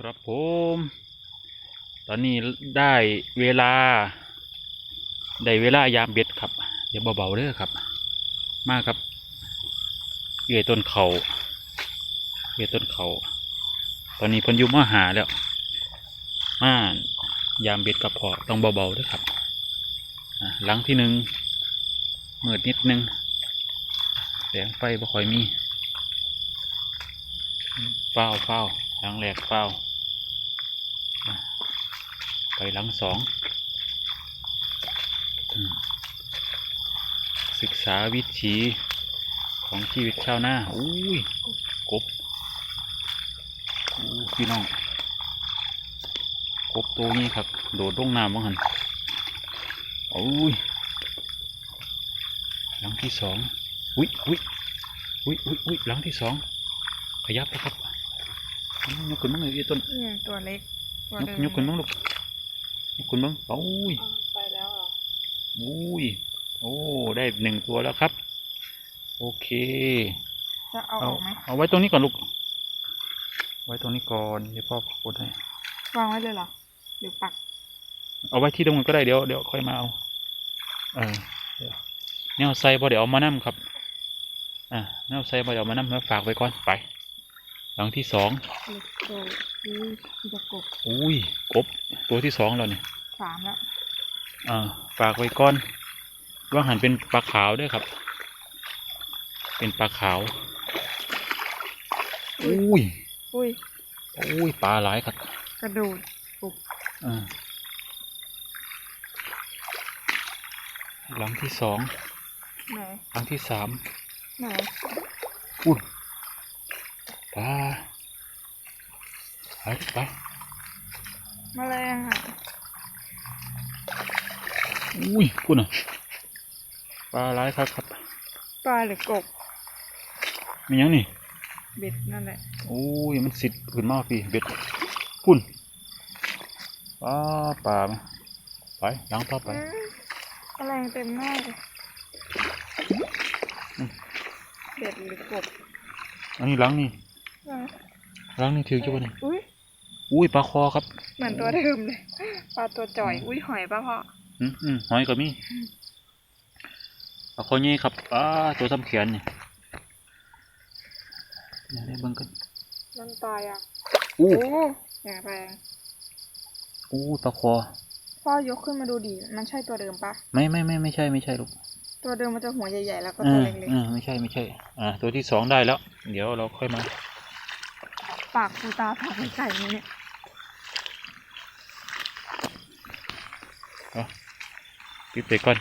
ครับผม ตอนนี้ได้เวลา ได้เวลายามเบ็ดครับอย่าเบาๆเด้อครับ มากครับเอื่อยต้นเขาเอื่อยต้นเขาตอนนี้พิ่นยู่มาหาแล้วมายามเบ็ดกับพอต้องเบาๆด้วยครับหลังที่หนึ่งมืดนิดนึงแสงไฟบ่ค่อยมีเฝ้าเฝ้า หลังแรกเฝ้าอะไปหลังสอง ศึกษาวิถีของชีวิตชาวนาอุ้ย กบอู้พี่น้อง กบตัวนี้ครับ โดดลงน้ำบ้างหันโอ้ย หลังที่สองอุ้ยอุ้ยอุ้ยอุ้ยอุ้ยหลังที่สองขยับนะครับ ยกขึ้นบ้างเลยไอ้ต้นเนี่ยตัวเล็กตัวยกเดิมยกขึ้นบ้างลูกยกขึ้นบ้างโอ้ยอ้าวไปแล้วเหรออุ้ยโอ้ได้หนึ่งตัวแล้วครับ โอเค จะเอาออกไหมเอาไว้ตรงนี้ก่อนลูก ไว้ตรงนี้ก่อนเดี๋ยวพ่อกดให้วางไว้เลยเหรอหรือปัก เอาไว้ที่ตรงนั้นก็ได้เดี๋ยวเดี๋ยวค่อยมาเอาเออเดี๋ยวแนวใส่พอเดี๋ยวเอามานั่ครับ อ่าแนวใส่พอเดี๋ยวเอามานั่แล้วฝากไว้ก่อนไป หลังที่สองเล็กโตอุ้ยจะกบอุ้ยกบตัวที่สองแล้วเนี่ยสามแล้วอ่าฝากไว้ก่อน ว่าหันเป็นปลาขาวด้วยครับ เป็นปลาขาว อุ้ย อุ้ย อุ้ยปลาหลายครับ กระโดดกบอ่าหลังที่สองไหนหลังที่สามไหนอุ้ย ปลาไปไปแมลงอะอุ้ยคุณอะปลาหลายครับครับปลาหรือกบมีหยังนี่เบ็ดนั่นแหละโอ้ยมันสิดขึ้นมาพี่เบ็ดคุณปลาปลามาไปหลังต่อไปอื้อแมลงเต็มหน้าเลยอืมเบ็ดหรือกบอันนี้หลังนี่ ไหนหลังนี่ถือจ้านี่อุ้ยอุ้ยปลาคอครับ เหมือนตัวเดิมเลย ปลาตัวจ่อย อุ้ยหอยปะพ่ออืมอืมหอยก็มีปลาคอใหญ่ครับปลาตัวซ้ำแขนนี่เดี๋ยวได้เบิ่งกันมันตายอะอู้โอ้แข็งแรงอู้ปลาคอ พ่อยกขึ้นมาดูดิ มันใช่ตัวเดิมปะ ไม่ไม่ไม่ไม่ใช่ไม่ใช่ลูก ตัวเดิมมันจะหัวใหญ่ๆแล้วก็อ่าตัวเล็กอ่าไม่ใช่ไม่ใช่ อ่า ตัวที่สองได้แล้ว เดี๋ยวเราค่อยมาๆ ปากปูตาปากไก่นี่เนี่ยปิดไปก่อน